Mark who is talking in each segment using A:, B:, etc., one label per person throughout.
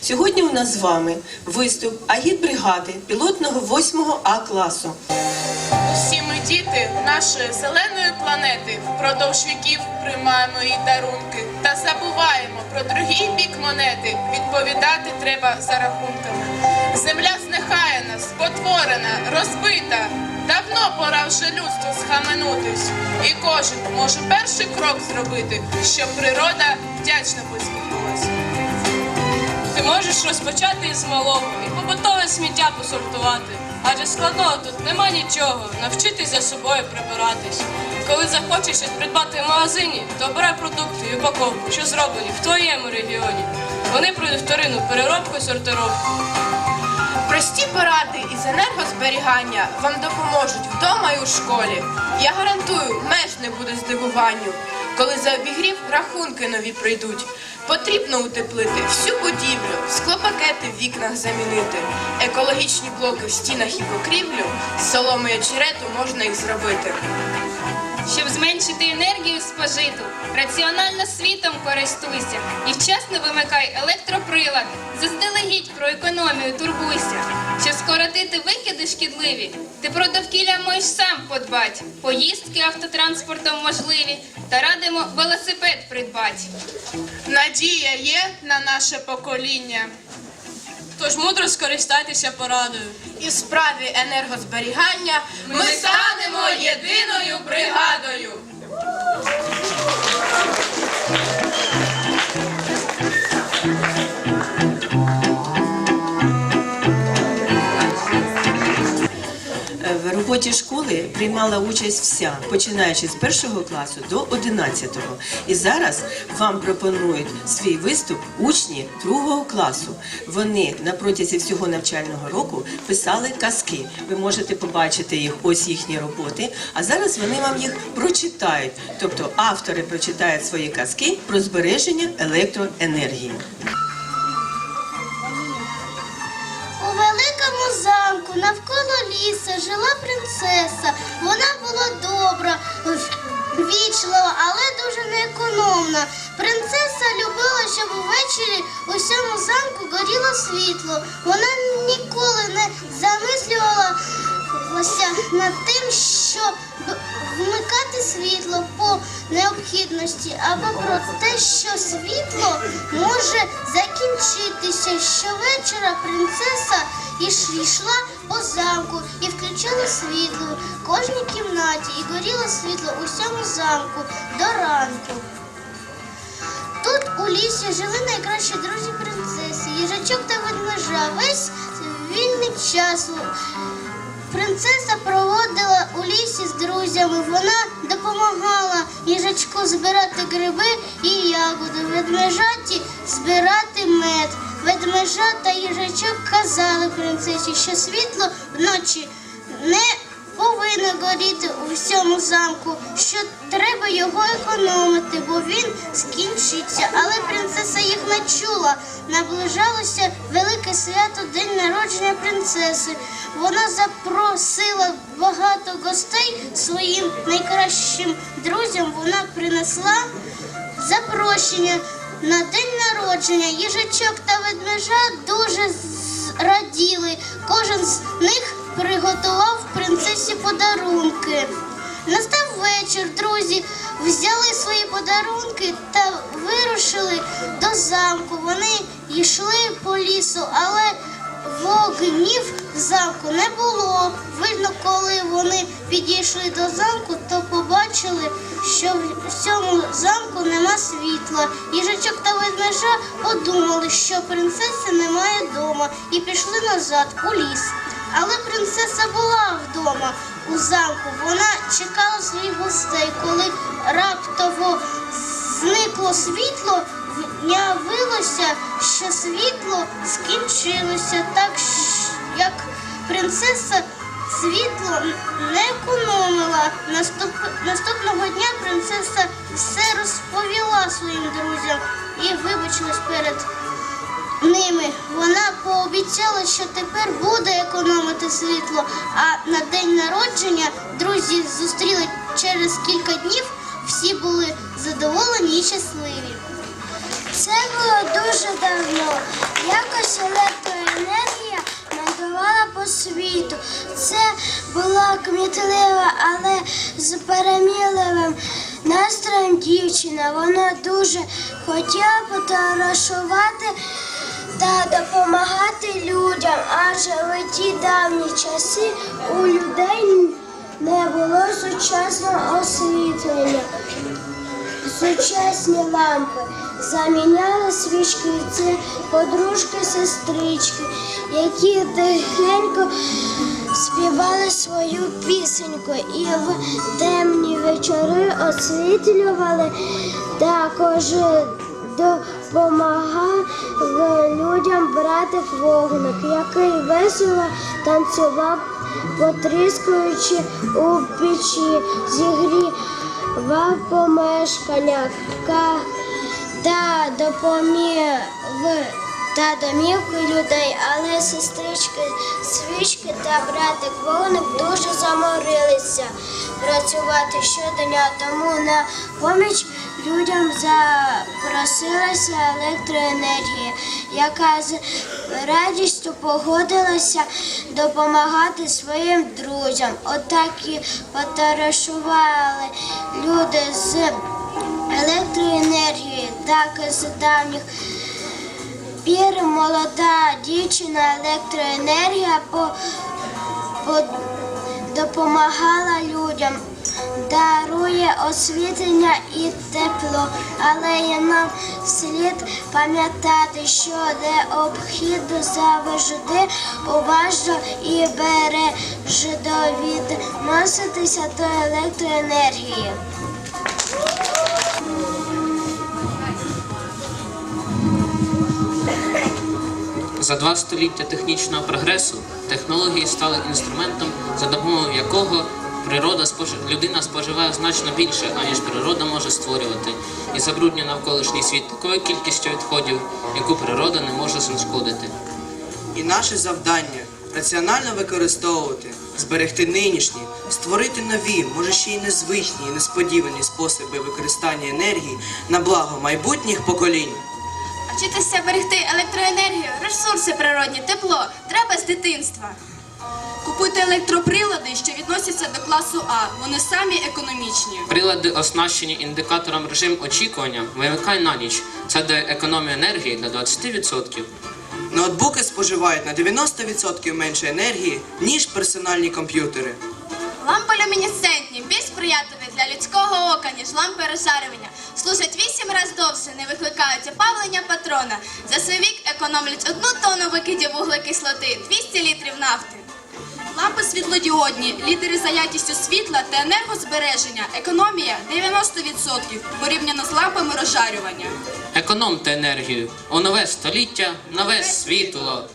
A: Сьогодні у нас з вами виступ агітбригади пілотного 8 А класу.
B: Усі ми діти нашої зеленої планети впродовж віків приймаємо її дарунки та забуваємо про другий бік монети. Відповідати треба за рахунками. Земля знехаяна, спотворена, розбита. Давно пора вже людству схаменутись. І кожен може перший крок зробити, щоб природа вдячно посміхнулася.
C: Ти можеш розпочати із малого і побутове сміття посортувати. Адже складного тут нема нічого, навчитись за собою прибиратись. Коли захочеш придбати в магазині, то обирай продукти і упаковку, що зроблені в твоєму регіоні. Вони пройдуть вторинну переробку і сортировку.
B: Прості поради із енергозберігання вам допоможуть вдома і у школі. Я гарантую, меж не буде здивуванню. Коли за обігрів рахунки нові прийдуть. Потрібно утеплити всю будівлю, склопакети в вікнах замінити, екологічні блоки в стінах і покрівлю, з соломи і очерету можна їх зробити.
D: Щоб зменшити енергію спожиту, раціонально світом користуйся і вчасно вимикай електроприлад. Заздалегідь про економію турбуйся. Скоротити викиди шкідливі, ти про довкілля можеш сам подбать. Поїздки автотранспортом можливі, та радимо велосипед придбать.
B: Надія є на наше покоління.
C: Тож мудро скористайтеся порадою.
B: І в справі енергозберігання ми станемо єдиною бригадою.
A: Роботі школи приймала участь вся, починаючи з першого класу до 11-го. І зараз вам пропонують свій виступ учні другого класу. Вони на протязі всього навчального року писали казки. Ви можете побачити їх, ось їхні роботи. А зараз вони вам їх прочитають. Тобто автори прочитають свої казки про збереження електроенергії.
E: Навколо ліса жила принцеса. Вона була добра, вічлива, але дуже неекономна. Принцеса любила, щоб увечері у всьому замку горіло світло. Вона ніколи не замислювалася над тим, щоб вмикати світло по необхідності або про те, що світло може закінчитися. Щовечора принцеса іш- йшла по замку і включала світло в кожній кімнаті і горіло світло у всьому замку до ранку. Тут у лісі жили найкращі друзі принцеси, їжачок та ведмежа. Весь вільний час Принцеса проводила у лісі з друзями. Вона допомагала їжачку збирати гриби і ягоди, ведмежаті збирати мед. Ведмежа та їжачок казали принцесі, що світло вночі не повинно горіти у всьому замку, що треба його економити, бо він скінчиться. Але принцеса їх не чула. Наближалося велике свято День народження принцеси. Вона запросила багато гостей своїм найкращим друзям. Вона принесла запрошення на день народження. Їжачок та ведмежа дуже зраділи. раділи. Кожен з них приготував принцесі подарунки. Настав вечір, друзі взяли свої подарунки та вирушили до замку. Вони йшли по лісу, але вогнів в замку не було. Видно, коли вони підійшли до замку, то побачили, що в цьому замку нема світла. Їжачок та ведмежа подумали, що принцеси немає вдома, і пішли назад у ліс. Але принцеса була вдома у замку. Вона чекала своїх гостей, коли раптово зникло світло, виявилося, що світло скінчилося, так як принцеса світло не економила. Наступ... Наступного дня принцеса все розповіла своїм друзям і вибачилась перед ними. Вона пообіцяла, що тепер буде економити світло. А на день народження друзі зустріли через кілька днів. Всі були задоволені і щасливі. Це було дуже давно. Якось
F: електроенергія мандрувала по світу. Це була кмітлива, але з переміливим настроєм дівчина. Вона дуже хотіла потарашувати та допомагати людям, адже в ті давні часи у людей не було сучасного освітлення. Сучасні лампи заміняли свічки. Це подружки-сестрички, які тихенько співали свою пісеньку і в темні вечори освітлювали, також допомагав людям братик вогник, який весело танцював, потріскуючи у печі, зігрівав помешкання допоміг та домівки людей, але сестрички свічки та братик вогник дуже заморилися працювати щодня, тому на поміч людям запросилася електроенергія, яка з радістю погодилася допомагати своїм друзям. Отак і потарашували люди з електроенергією, так з давніх пір молода дівчина електроенергія по, по, допомагала людям, дарує освітлення і тепло, але і нам слід пам'ятати, що необхідно завжди уважно і бережно відноситися до електроенергії.
G: За два століття технічного прогресу технології стали інструментом, за допомогою якого природа спожи- людина споживає значно більше, аніж природа може створювати, і забруднює навколишній світ такою кількістю відходів, яку природа не може знешкодити.
H: І наше завдання раціонально використовувати, зберегти нинішні, створити нові, може ще й незвичні і несподівані способи використання енергії на благо майбутніх поколінь.
I: Вчитися берегти електроенергію, ресурси природні, тепло треба з дитинства.
J: Купуйте електроприлади, що відносяться до класу А. Вони самі економічні.
G: Прилади, оснащені індикатором режим очікування, вимикай на ніч. Це дає економію енергії до 20%.
H: Ноутбуки споживають на 90% менше енергії, ніж персональні комп'ютери.
I: Лампи люмінесцентні, більш сприятливі для людського ока, ніж лампи розжарювання. Служать 8 разів довше, не викликають опалення патрона. За свій вік економлять одну тонну викидів вуглекислоти, 200 літрів нафти.
J: Лампи світлодіодні, лідери за якістю світла та енергозбереження. Економія 90% порівняно з лампами розжарювання.
G: Економте енергію. У нове століття, нове світло.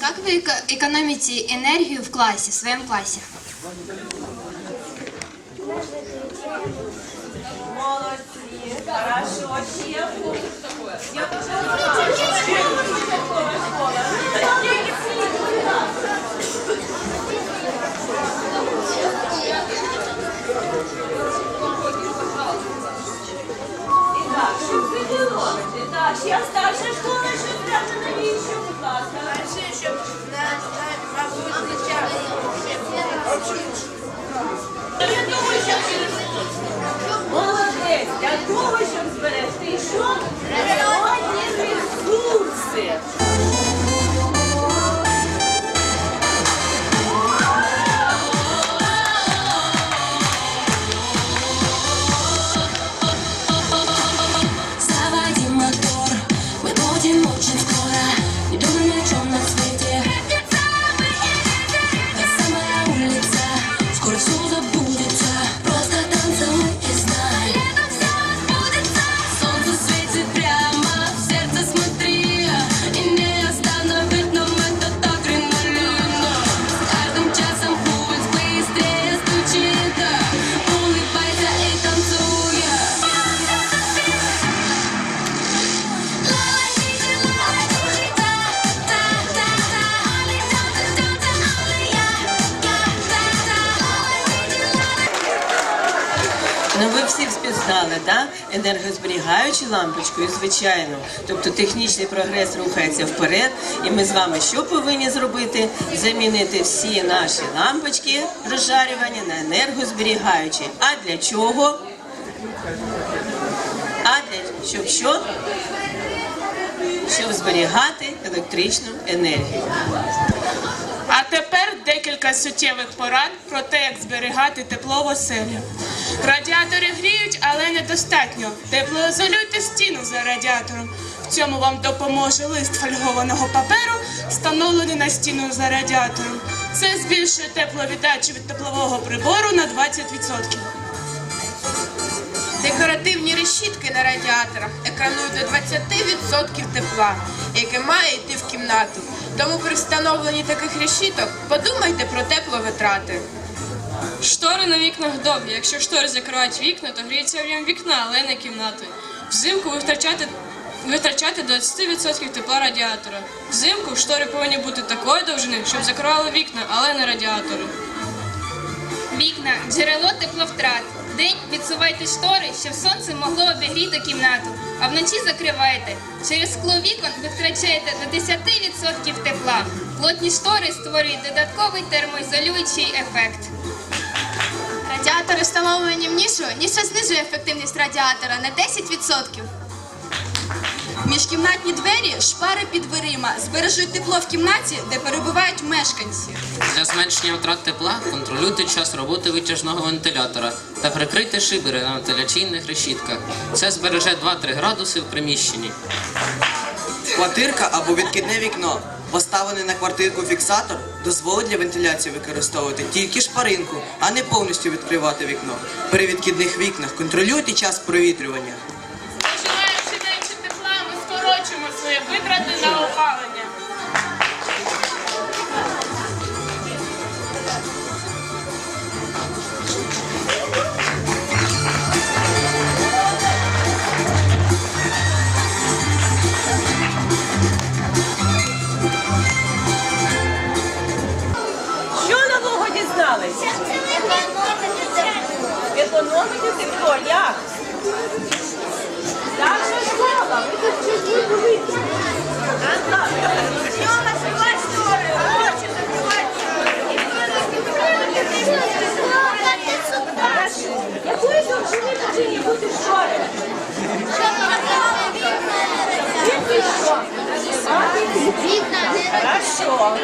K: Как вы эко- экономите энергию в классе, в своем классе?
L: Так,
A: стали да? енергозберігаючі лампочкою, звичайно. Тобто технічний прогрес рухається вперед, і ми з вами що повинні зробити? Замінити всі наші лампочки розжарювання на енергозберігаючі. А для чого? А для щоб що? Щоб зберігати електричну енергію.
M: А тепер декілька суттєвих порад про те, як зберігати тепло в оселі. Радіатори гріють, але недостатньо. Теплоізолюйте стіну за радіатором. В цьому вам допоможе лист фольгованого паперу, встановлений на стіну за радіатором. Це збільшує тепловіддачу від теплового прибору на 20%.
N: Декоративні решітки на радіаторах екранують до 20% тепла, яке має йти в кімнату. Тому при встановленні таких решіток подумайте про тепловитрати.
C: Штори на вікнах довгі. Якщо штори закривають вікна, то гріється об'єм вікна, але не кімнати. Взимку ви витрачати до 20% тепла радіатора. Взимку штори повинні бути такої довжини, щоб закривали вікна, але не радіатори.
D: Вікна джерело тепловтрат. Вдень відсувайте штори, щоб сонце могло обігріти кімнату, а вночі закривайте. Через скло вікон ви втрачаєте до 10% тепла. Плотні штори створюють додатковий термоізолюючий ефект.
I: Радіатори встановлені в нішу, ніша знижує ефективність радіатора на 10%.
O: Міжкімнатні двері, шпари під дверима збережуть тепло в кімнаті, де перебувають мешканці.
G: Для зменшення втрат тепла контролюйте час роботи витяжного вентилятора та прикрийте шибери на вентиляційних решітках. Це збереже 2-3 градуси в приміщенні.
H: Квартирка або відкидне вікно, поставлений на квартирку фіксатор, дозволить для вентиляції використовувати тільки шпаринку, а не повністю відкривати вікно. При відкидних вікнах контролюйте час провітрювання.
P: Економити тепло, як? Наша школа, ви тут чужі були. Якої довжини повинні бути шори? Який що? Хорошо.